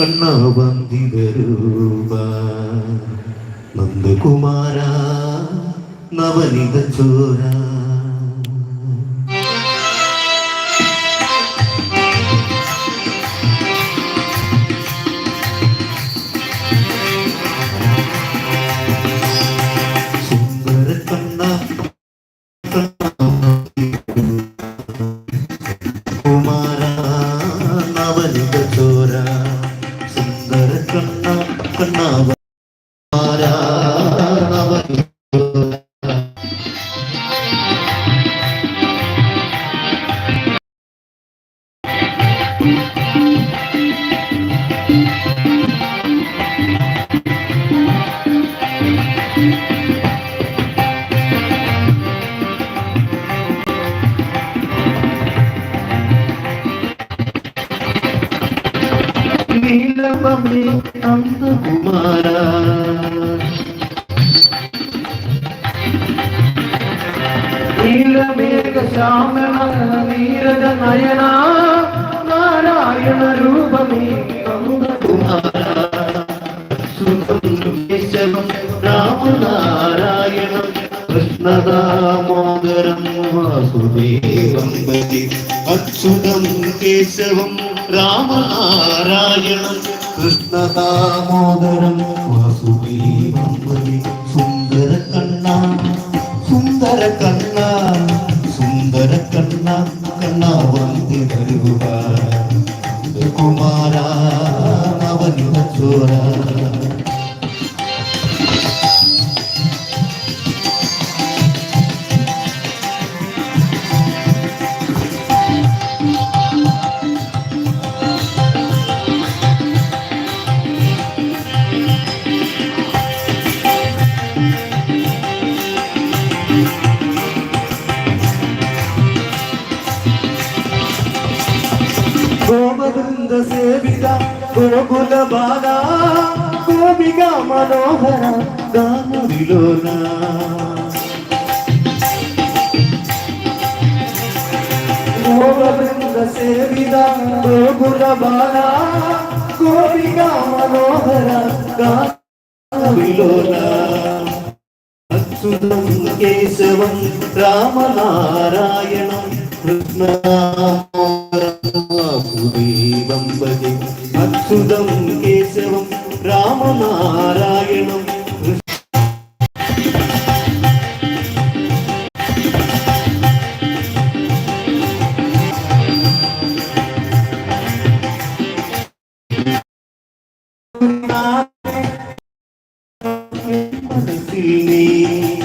കണ്ണ വന്ദിതരൂപ നന്ദകുമാര നവനിത ചോര. கண்ணாவ Thank you. Neelamani അന്തകുമാര നീലമേഘ ശ്യാമണ Neeraja Nayana Narayana രൂപമേ കേശവം രാമനാരായണം കൃഷ്ണദാമോദരം വാസുദേവം ബലി അച്യുതം കേശവം രാമനാരായണം കൃഷ്ണദാമോദരം വാസുദേവം ബലി സുന്ദര കണ്ണ സുന്ദര കണ്ണ സുന്ദര കണ്ണ കണ്ണ വന്ദി വരുക കുമാര గోవింద సేవిత గోకుల బాల గోపిక మనోహర దానవిలోన. గోవింద సేవిత గోకుల బాల గోపిక మనోహర దానవిలోన. అచ్యుతం కేశవం రామనారాయణం कृष्णादेवं भजे अच्युतं केशवं Thank you.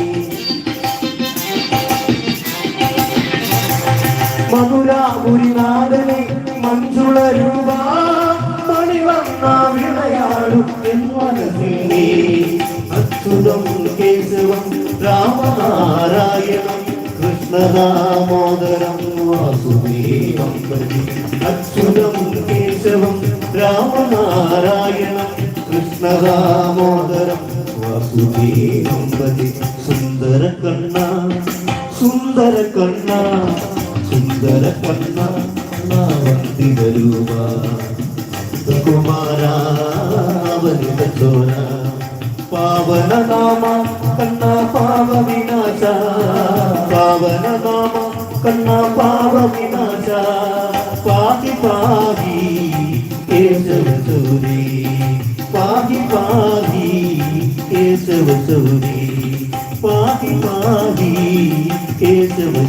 അച്യുതം കേശവം രാമനാരായണം കൃഷ്ണദാമോദരം വാസുദേവം പ്രതി. അച്യുതം കേശവം രാമനാരായണം കൃഷ്ണദാമോദരം വാസുദേവം പ്രതി. സുന്ദര കണ്ണ സുന്ദര കണ്ണ സുന്ദര കണ്ണ വന്ദിത രൂപ കുമാരാവനിത ചോര పావన నామ కన్నా పావ వినాశ. పావన నామ కన్నా పావ వినాశ. పాకి పాగి కేశవ సూరి. పాకి పాగి కేశవ సూరి. పాకి పాగి కేశవ